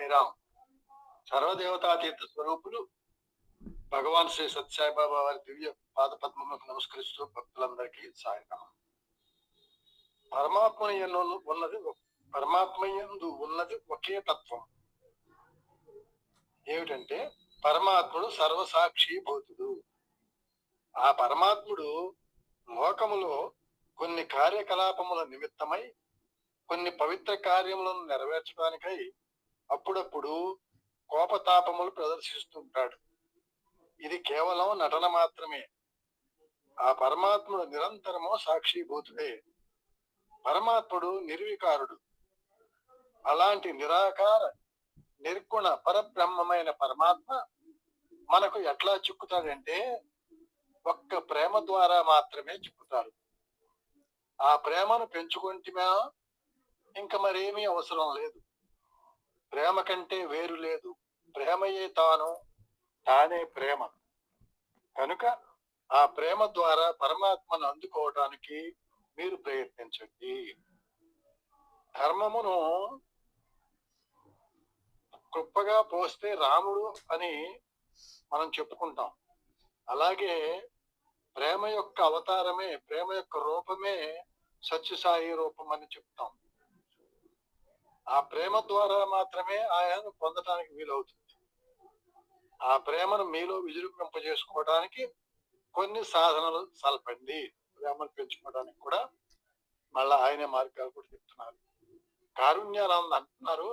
సాయిరామ్ సర్వదేవతాతీర్థ స్వరూపులు భగవాన్ శ్రీ సత్యసాయిబాబా వారి దివ్య పాద పద్మములకు నమస్కరిస్తూ భక్తులందరికీ సాయిరాం పరమాత్మ యందు ఉన్నది పరమాత్మయందు ఉన్నది ఒకే తత్వం. ఏమిటంటే పరమాత్ముడు సర్వసాక్షి భూతుడు. ఆ పరమాత్ముడు లోకములో కొన్ని కార్యకలాపముల నిమిత్తమై కొన్ని పవిత్ర కార్యములను నెరవేర్చడానికై అప్పుడప్పుడు కోపతాపములు ప్రదర్శిస్తుంటాడు. ఇది కేవలం నటన మాత్రమే. ఆ పరమాత్ముడు నిరంతరము సాక్షిభూతుడే. పరమాత్ముడు నిర్వికారుడు. అలాంటి నిరాకార నిర్గుణ పరబ్రహ్మమైన పరమాత్మ మనకు ఎట్లా చిక్కుతాడంటే ఒక్క ప్రేమ ద్వారా మాత్రమే చిక్కుతారు ఆ ప్రేమను పెంచుకుంటేమా ఇంకా మరేమీ అవసరం లేదు. ప్రేమ కంటే వేరు లేదు. ప్రేమయే తాను తానే ప్రేమ. కనుక ఆ ప్రేమ ద్వారా పరమాత్మను అందుకోవటానికి మీరు ప్రయత్నించండి. ధర్మమును కృప్పగా పోస్తే రాముడు అని మనం చెప్పుకుంటాం. అలాగే ప్రేమ యొక్క అవతారమే ప్రేమ యొక్క రూపమే సత్యసాయి రూపం అని చెప్తాం. ఆ ప్రేమ ద్వారా మాత్రమే ఆయనను పొందటానికి వీలవుతుంది. ఆ ప్రేమను మీలో విజృంభింపజేసుకోవడానికి కొన్ని సాధనలు సలపండి. ప్రేమను పెంచుకోవడానికి కూడా మళ్ళా ఆయనే మార్గాలు కూడా చెప్తున్నారు. కారుణ్యానంద అంటున్నారు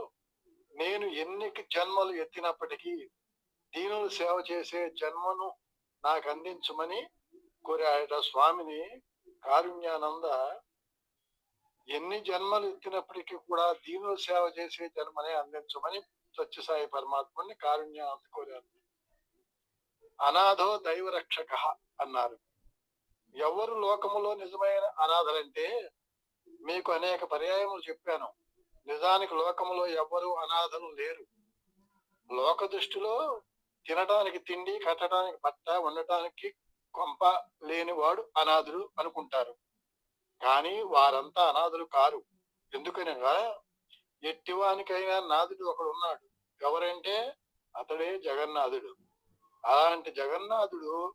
నేను ఎన్ని జన్మలు ఎత్తినప్పటికీ దీనులు సేవ చేసే జన్మను నాకు అందించమని కోరాయట స్వామిని కారుణ్యానంద ఎన్ని జన్మలు ఎత్తినప్పటికీ కూడా దీనులు సేవ చేసే జన్మనే అందించమని సత్యసాయి పరమాత్ముని కారుణ్యం అందుకోరారు అనాథో దైవరక్షక అన్నారు. ఎవరు లోకములో నిజమైన అనాథలంటే మీకు అనేక పర్యాయములు చెప్పాను. నిజానికి లోకములో ఎవ్వరు అనాథలు లేరు. లోక దృష్టిలో తినడానికి తిండి కట్టడానికి బట్ట ఉండటానికి కొంప లేనివాడు అనాథుడు అనుకుంటారు. కానీ వారంతా అనాథులు కారు. ఎందుకనగా ఎట్టివానికైనా నాథుడు ఒకడు ఉన్నాడు ఎవరంటే అతడే జగన్నాథుడు. అలాంటి జగన్నాథుడు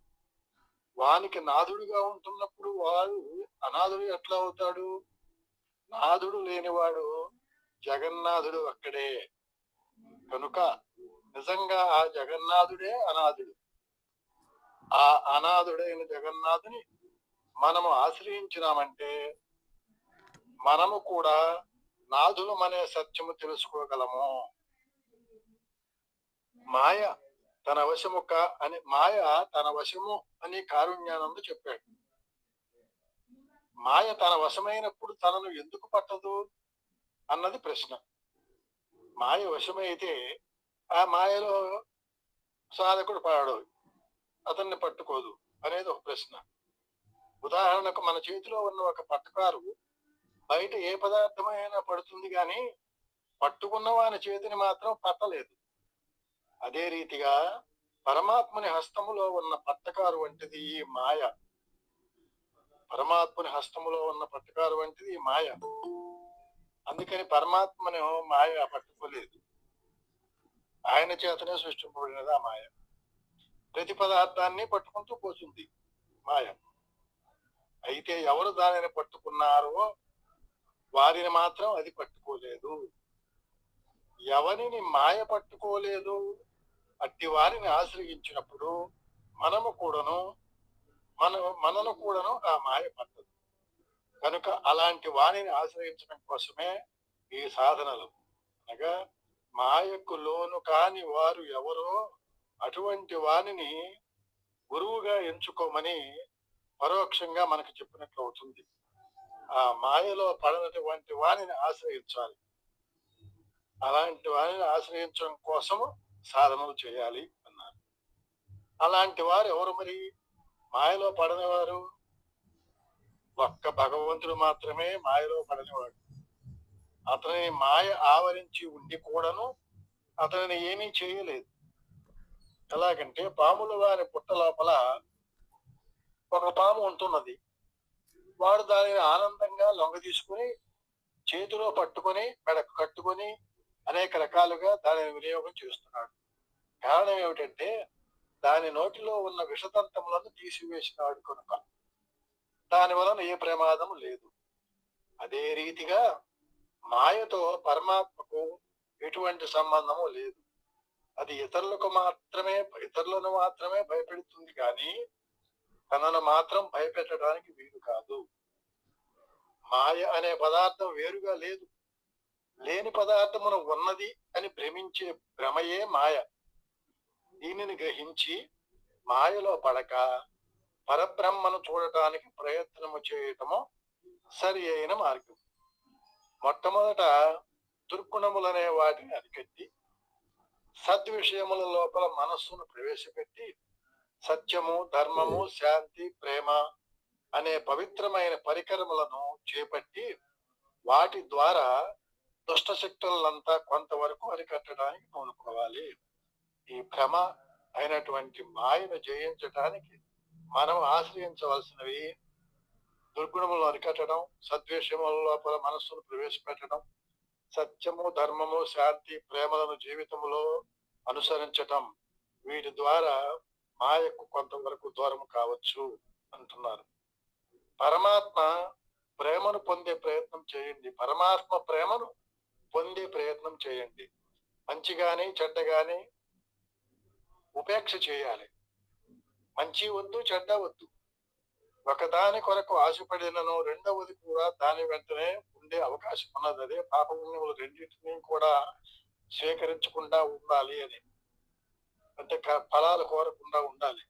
వానికి నాథుడుగా ఉంటున్నప్పుడు వాడు అనాథుడు ఎట్లా అవుతాడు? నాథుడు లేనివాడు జగన్నాథుడు అక్కడే. కనుక నిజంగా ఆ జగన్నాథుడే అనాథుడు. ఆ అనాథుడైన జగన్నాథుని మనము ఆశ్రయించినామంటే మనము కూడా నాథులు అనే సత్యము తెలుసుకోగలము. మాయ తన వశము కా అని మాయ తన వశము అని కారుణ్యానందు చెప్పాడు. మాయ తన వశమైనప్పుడు తనను ఎందుకు పట్టదు అన్నది ప్రశ్న. మాయ వశమైతే ఆ మాయలో సాధకుడు పాడు అతన్ని పట్టుకోదు అనేది ఒక ప్రశ్న. ఉదాహరణకు మన చేతిలో ఉన్న ఒక పట్టకారు బయట ఏ పదార్థమైనా పడుతుంది కానీ పట్టుకున్న వాని చేతిని మాత్రం పట్టలేదు. అదే రీతిగా పరమాత్మని హస్తములో ఉన్న పట్టకారు వంటిది ఈ మాయ. పరమాత్మని హస్తములో ఉన్న పట్టకారు వంటిది ఈ మాయ. అందుకని పరమాత్మని మాయ పట్టుకోలేదు. ఆయన చేతనే సృష్టింపబడినది ఆ మాయ. ప్రతి పదార్థాన్ని పట్టుకుంటూ పోతుంది మాయ. అయితే ఎవరు దానిని పట్టుకున్నారో వారిని మాత్రం అది పట్టుకోలేదు. ఎవరిని మాయ పట్టుకోలేదు అట్టి వారిని ఆశ్రయించినప్పుడు మనము కూడాను మన మనను కూడాను ఆ మాయ పట్టదు. కనుక అలాంటి వాణిని ఆశ్రయించడం కోసమే ఈ సాధనలు. అనగా మాయకు లోను కాని వారు ఎవరో అటువంటి వాణిని గురువుగా ఎంచుకోమని పరోక్షంగా మనకు చెప్పినట్లు అవుతుంది. ఆ మాయలో పడనటువంటి వాణిని ఆశ్రయించాలి. అలాంటి వారిని ఆశ్రయించడం కోసము సాధనలు చేయాలి అన్నారు. అలాంటి వారు ఎవరు మరి? మాయలో పడనివారు. ఒక్క భగవంతుడు మాత్రమే మాయలో పడనివాడు. అతని మాయ ఆవరించి ఉండి కూడాను అతనిని ఏమీ చేయలేదు. ఎలాగంటే పాముల వారి పుట్ట లోపల ఒక పాము ఉంటున్నది. వాడు దానిని ఆనందంగా లొంగ తీసుకుని చేతిలో పట్టుకొని మెడకు కట్టుకొని అనేక రకాలుగా దానిని వినియోగం చేస్తున్నాడు. కారణం ఏమిటంటే దాని నోటిలో ఉన్న విషతంతములను తీసివేసినాడు కనుక. దాని వలన ఏ ప్రమాదం లేదు. అదే రీతిగా మాయతో పరమాత్మకు ఎటువంటి సంబంధము లేదు. అది ఇతరులకు మాత్రమే ఇతరులను మాత్రమే భయపెడుతుంది కానీ తనను మాత్రం భయపెట్టడానికి వీలు కాదు. మాయ అనే పదార్థం వేరుగా లేదు. లేని పదార్థమును ఉన్నది అని భ్రమించే భ్రమయే మాయ. దీనిని గ్రహించి మాయలో పడక పరబ్రహ్మను చూడటానికి ప్రయత్నము చేయటము సరి అయిన మార్గం. మొట్టమొదట దుర్గుణములనే వాటిని అరికట్టి సద్విషయముల లోపల మనస్సును ప్రవేశపెట్టి సత్యము ధర్మము శాంతి ప్రేమ అనే పవిత్రమైన పరికరములను చేపట్టి వాటి ద్వారా దుష్ట శక్తులంతా కొంతవరకు అరికట్టడానికి పూనుకోవాలి ఈ భ్రమ అయినటువంటి మాయను జయించటానికి మనం ఆశ్రయించవలసినవి దుర్గుణములను అరికట్టడం సద్వేషముల లోపల మనస్సును ప్రవేశపెట్టడం సత్యము ధర్మము శాంతి ప్రేమలను జీవితంలో అనుసరించటం వీటి ద్వారా మాయకు కొంతవరకు దూరం కావచ్చు అంటున్నారు. పరమాత్మ ప్రేమను పొందే ప్రయత్నం చేయండి. పరమాత్మ ప్రేమను పొందే ప్రయత్నం చేయండి. మంచి గాని చెడ్డ గాని ఉపేక్ష చేయాలి. మంచి వద్దు చెడ్డ వద్దు. ఒకదాని కొరకు ఆశపడినను రెండవది కూడా దాని వెంటనే ఉండే అవకాశం ఉన్నది. అదే పాపపుణ్యములు రెండింటినీ కూడా స్వీకరించకుండా ఉండాలి అని. అంటే ఫలాలు కోరకుండా ఉండాలి.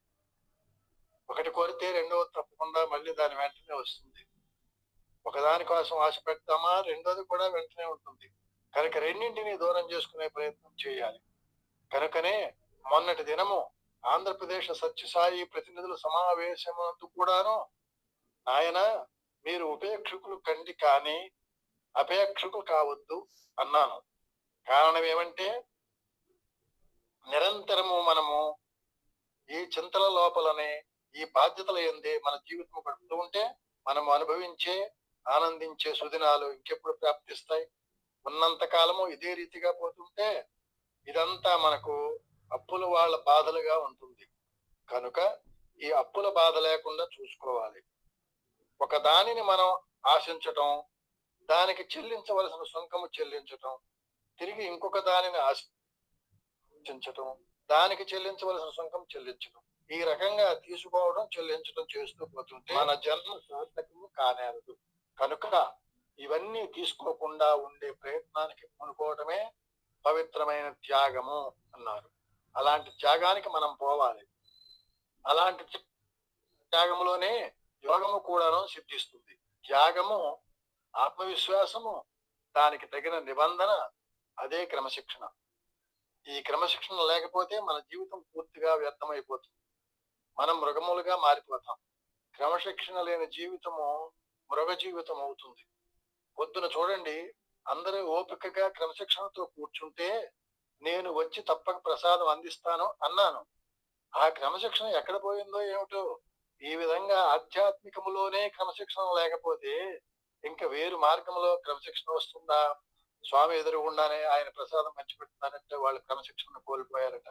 ఒకటి కోరితే రెండవది తప్పకుండా మళ్ళీ దాని వెంటనే వస్తుంది. ఒకదాని కోసం ఆశ పెడతామా రెండోది కూడా వెంటనే ఉంటుంది. కనుక రెండింటిని దూరం చేసుకునే ప్రయత్నం చేయాలి. కనుకనే మొన్నటి దినము ఆంధ్రప్రదేశ్ సత్యసాయి ప్రతినిధుల సమావేశమందు కూడాను ఆయన మీరు ఉపేక్షకులు కండి కానీ అపేక్షకులు కావద్దు అన్నాను. కారణం ఏమంటే నిరంతరము మనము ఈ చింతల లోపలనే ఈ బాధ్యతల ఎందే మన జీవితం గడుపుతూ ఉంటే మనము అనుభవించే ఆనందించే సుదినాలు ఇంకెప్పుడు ప్రాప్తిస్తాయి. ఉన్నంత కాలము ఇదే రీతిగా పోతుంటే ఇదంతా మనకు అప్పుల వాళ్ళ బాధలుగా ఉంటుంది. కనుక ఈ అప్పుల బాధ లేకుండా చూసుకోవాలి. ఒక దానిని మనం ఆశించటం దానికి చెల్లించవలసిన సుంకము చెల్లించటం తిరిగి ఇంకొక దానిని చెల్లించటం దానికి చెల్లించవలసిన సుంకం చెల్లించటం. ఈ రకంగా తీసుకోవడం చెల్లించడం చేస్తూ పోతుంటే మన జన్మ సార్థకము కానేరదు. కనుక ఇవన్నీ తీసుకోకుండా ఉండే ప్రయత్నానికి పూనుకోవటమే పవిత్రమైన త్యాగము అన్నారు. అలాంటి త్యాగానికి మనం పోవాలి. అలాంటి త్యాగములోనే యోగము కూడాను సిద్ధిస్తుంది. త్యాగము ఆత్మవిశ్వాసము దానికి తగిన నిబంధన అదే క్రమశిక్షణ. ఈ క్రమశిక్షణ లేకపోతే మన జీవితం పూర్తిగా వ్యర్థమైపోతుంది. మనం మృగములుగా మారిపోతాం. క్రమశిక్షణ లేని జీవితము మృగ జీవితం అవుతుంది. పొద్దున చూడండి అందరూ ఓపికగా క్రమశిక్షణతో కూర్చుంటే నేను వచ్చి తప్పక ప్రసాదం అందిస్తాను అన్నాను. ఆ క్రమశిక్షణ ఎక్కడ పోయిందో ఏమిటో ఈ విధంగా ఆధ్యాత్మికములోనే క్రమశిక్షణ లేకపోతే ఇంకా వేరు మార్గంలో క్రమశిక్షణ వస్తుందా? స్వామి ఎదురుగుండానే ఆయన ప్రసాదం పంచిపెడుతున్నారంటే వాళ్ళు క్రమశిక్షణ కోల్పోయారట.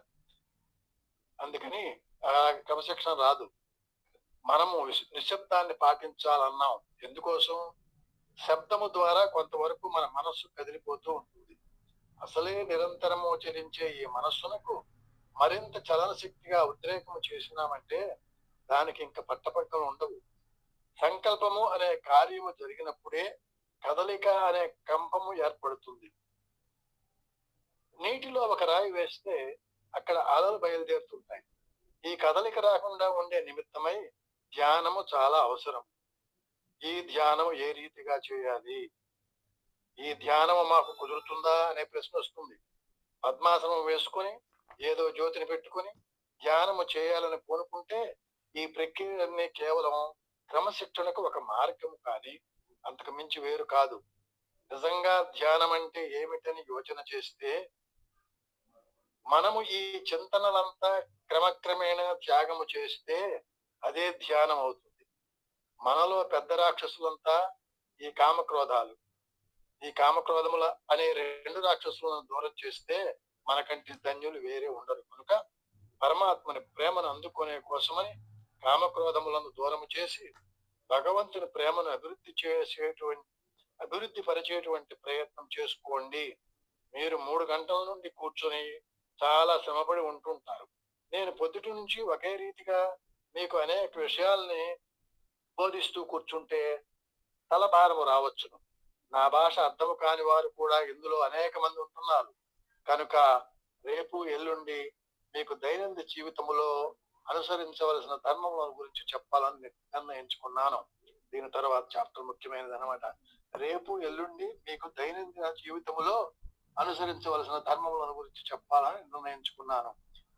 అందుకని ఆ క్రమశిక్షణ రాదు. మనము నిశ్శబ్దాన్ని పాటించాలన్నాం. ఎందుకోసం? శబ్దము ద్వారా కొంతవరకు మన మనస్సు కదిలిపోతూ ఉంటుంది. అసలే నిరంతరము చరించే ఈ మనస్సునకు మరింత చలన శక్తిగా ఉద్రేకము చేసినామంటే దానికి ఇంకా పట్టపక్కలు ఉండవు. సంకల్పము అనే కార్యము జరిగినప్పుడే కదలిక అనే కంపము ఏర్పడుతుంది. నీటిలో ఒక రాయి వేస్తే అక్కడ అలలు బయలుదేరుతుంటాయి. ఈ కదలిక రాకుండా ఉండే నిమిత్తమై ధ్యానము చాలా అవసరం. ఈ ధ్యానం ఏ రీతిగా చేయాలి? ఈ ధ్యానము మాకు కుదురుతుందా అనే ప్రశ్న వస్తుంది. పద్మాసనం వేసుకొని ఏదో జ్యోతిని పెట్టుకొని ధ్యానము చేయాలని కోరుకుంటే ఈ ప్రక్రియలన్నీ కేవలం క్రమశిక్షణకు ఒక మార్గం కానీ అంతకు మించి వేరు కాదు. నిజంగా ధ్యానం అంటే ఏమిటని యోచన చేస్తే మనము ఈ చింతనలంతా క్రమక్రమేణా త్యాగము చేస్తే అదే ధ్యానం అవుతుంది. మనలో పెద్ద రాక్షసులంతా ఈ కామక్రోధాలు ఈ కామక్రోధముల అనే రెండు రాక్షసులను దూరం చేస్తే మనకంటి ధన్యులు వేరే ఉండరు. కనుక పరమాత్మని ప్రేమను అందుకునే కోసమని కామక్రోధములను దూరము చేసి భగవంతుని ప్రేమను అభివృద్ధి చేసేటువంటి అభివృద్ధి పరిచేటువంటి ప్రయత్నం చేసుకోండి. మీరు మూడు గంటల నుండి కూర్చొని చాలా శ్రమపడి ఉంటుంటారు. నేను పొద్దుటి నుంచి ఒకే రీతిగా మీకు అనేక విషయాల్ని బోధిస్తూ కూర్చుంటే తలభారము రావచ్చును నా భాష అర్థము కాని వారు కూడా ఇందులో అనేక మంది ఉంటున్నారు. కనుక రేపు ఎల్లుండి మీకు దైనందిన జీవితంలో అనుసరించవలసిన ధర్మముల గురించి చెప్పాలని నిర్ణయించుకున్నాను. దీని తర్వాత చాప్టర్ ముఖ్యమైనది అనమాట రేపు ఎల్లుండి మీకు దైనందిన జీవితంలో అనుసరించవలసిన ధర్మములను గురించి చెప్పాలని నిర్ణయించుకున్నాను.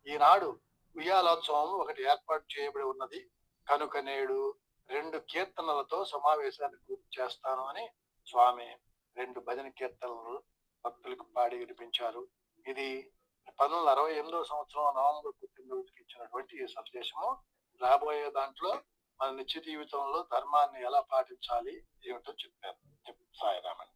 ఈనాడు ఉయ్యాలోత్సవం ఒకటి ఏర్పాటు చేయబడి ఉన్నది. కనుక నేడు రెండు కీర్తనలతో సమావేశాన్ని పూర్తి చేస్తాను అని స్వామి రెండు భజన కీర్తనలు భక్తులకు పాడి వినిపించారు. ఇది పంతొమ్మిది అరవై ఎనిమిదవ సంవత్సరం నవంబర్ పుట్టినరోజుకి ఇచ్చినటువంటి ఈ సందేశము రాబోయే దాంట్లో మన నిత్య జీవితంలో ధర్మాన్ని ఎలా పాటించాలి ఏమిటో చెప్పారు. సాయిరామన్.